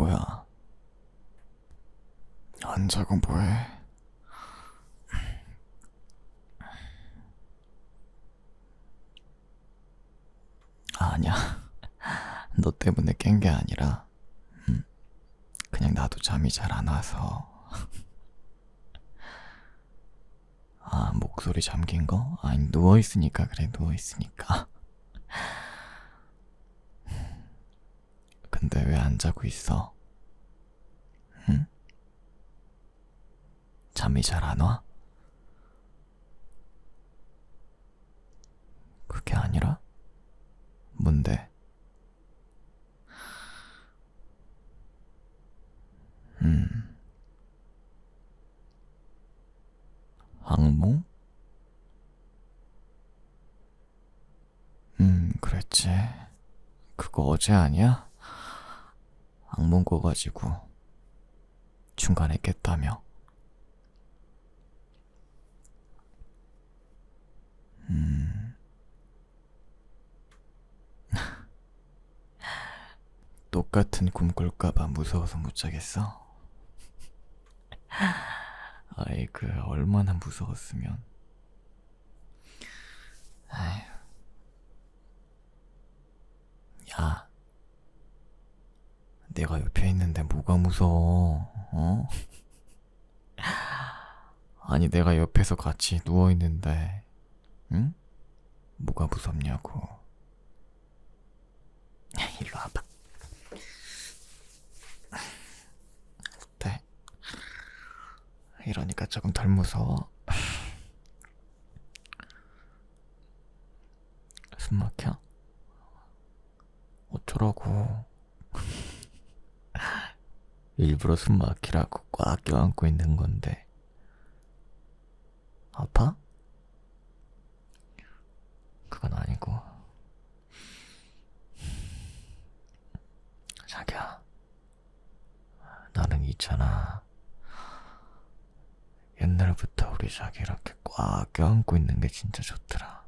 뭐야? 안 자고 뭐해? 아, 아니야. 너 때문에 깬 게 아니라, 음, 그냥 나도 잠이 잘 안 와서. 아, 목소리 잠긴 거? 아니, 누워있으니까, 그래, 누워있으니까. 안 자고 있어? 응? 잠이 잘 안 와? 그게 아니라? 뭔데? 음. 악몽? 음, 그랬지. 그거 어제 아니야? 악몽 꿔가지고 중간에 깼다며. 음. 똑같은 꿈 꿀까봐 무서워서 못 자겠어? 아이, 그, 얼마나 무서웠으면. 아휴. 야. 내가 옆에 있는데 뭐가 무서워, 어? 아니, 내가 옆에서 같이 누워있는데, 응? 뭐가 무섭냐고. 일로 와봐. 네. 이러니까 조금 덜 무서워. 숨 막혀? 어쩌라고. 일부러 숨 막히라고 꽉 껴안고 있는 건데. 아파? 그건 아니고. 자기야. 나는 있잖아. 옛날부터 우리 자기 이렇게 꽉 껴안고 있는 게 진짜 좋더라.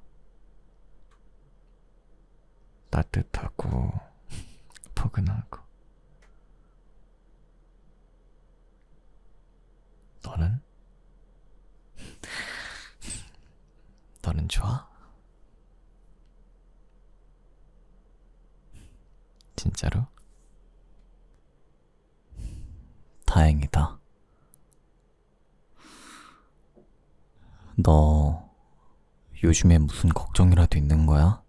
따뜻하고, 포근하고. 너는? 너는 좋아? 진짜로? 다행이다. 너 요즘에 무슨 걱정이라도 있는 거야?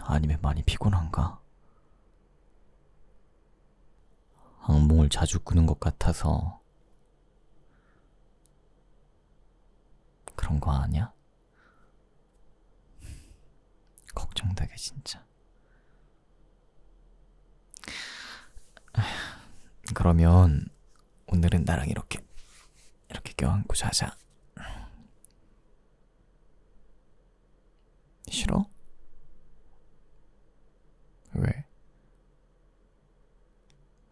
아니면 많이 피곤한가? 악몽을 자주 꾸는 것 같아서 그런 거 아니야? 걱정되게 진짜. 그러면 오늘은 나랑 이렇게 이렇게 껴안고 자자. 싫어? 왜?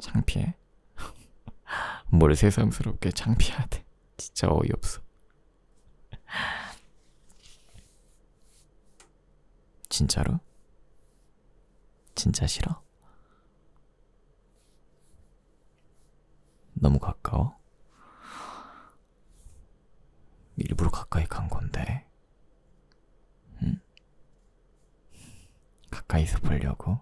창피해? 뭘 새삼스럽게 창피하대. 진짜 어이없어. 진짜로? 진짜 싫어? 너무 가까워? 일부러 가까이 간 건데. 응? 가까이서 보려고?